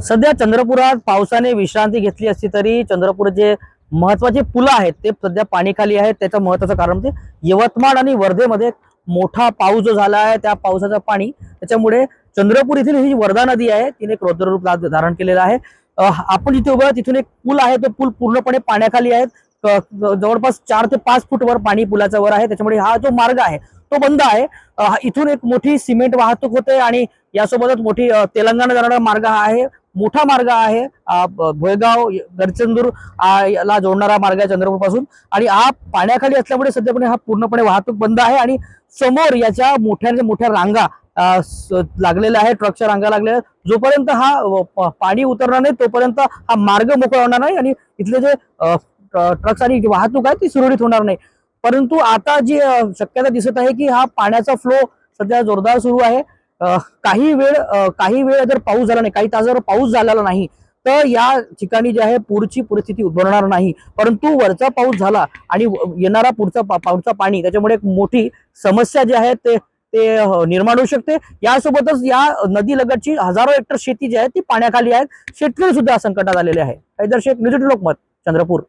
सध्या चंद्रपुरात पावसाने विश्रांती घेतली असली तरी चंद्रपूर जे महत्त्वाचे पुलं आहेत ते सध्या पाणीखाली आहेत. त्याचं महत्वाचं कारण म्हणजे यवतमाळ आणि वर्धेमध्ये मोठा पाऊस जो झाला आहे त्या पावसाचं पाणी त्याच्यामुळे चंद्रपूर येथील ही जी वर्धा नदी आहे तिने एक रौद्ररूप धारण केलेलं आहे. आपण जिथे उभं तिथून एक पूल आहे तो पूल पूर्णपणे पाण्याखाली आहे. जवळपास चार ते पाच फूट वर पाणी पुलाच्या वर आहे. त्याच्यामुळे हा जो मार्ग आहे तो बंद आहे. हा- इथून एक मोठी सिमेंट वाहतूक होते आणि यासोबतच मोठी तेलंगणा जाणारा मार्ग हा आहे. मोठा मार्ग आहे भोयगाव गडचंदूर ला जोडणारा मार्ग आहे चंद्रपूरपासून आणि हा पाण्याखाली असल्यामुळे सध्यापणे हा पूर्णपणे वाहतूक बंद आहे आणि समोर याच्या मोठ्या मोठ्या रांगा स- लागलेल्या आहे ट्रकच्या रांगा लागलेल्या आहेत. जोपर्यंत हा पाणी उतरणार नाही तोपर्यंत हा मार्ग मोकळा होणार नाही आणि इथले जे ट्रक्स आणि जी वाहतूक आहे ती सुरळीत होणार नाही परंतु आता जी शक्यता दिसत आहे की हा पाण्याचा फ्लो सध्या जोरदार सुरू आहे काही वेळ काही वेळ जर पाऊस झाला नाही काही तास जर पाऊस झालेला नाही तर या ठिकाणी जे आहे पूरची परिस्थिती उद्भवणार नाही. परंतु वरचा पाऊस झाला आणि व- येणारा पुढचा पा- पाणी त्याच्यामुळे एक मोठी समस्या जी आहे ते ते निर्माण होऊ शकते. यासोबतच या नदी लगतची हजारो हेक्टर शेती जी आहे ती पाण्याखाली आहे. शेतकरी सुद्धा संकटात आलेले आहे. काही शेख न्यूज लोकमत चंद्रपूर.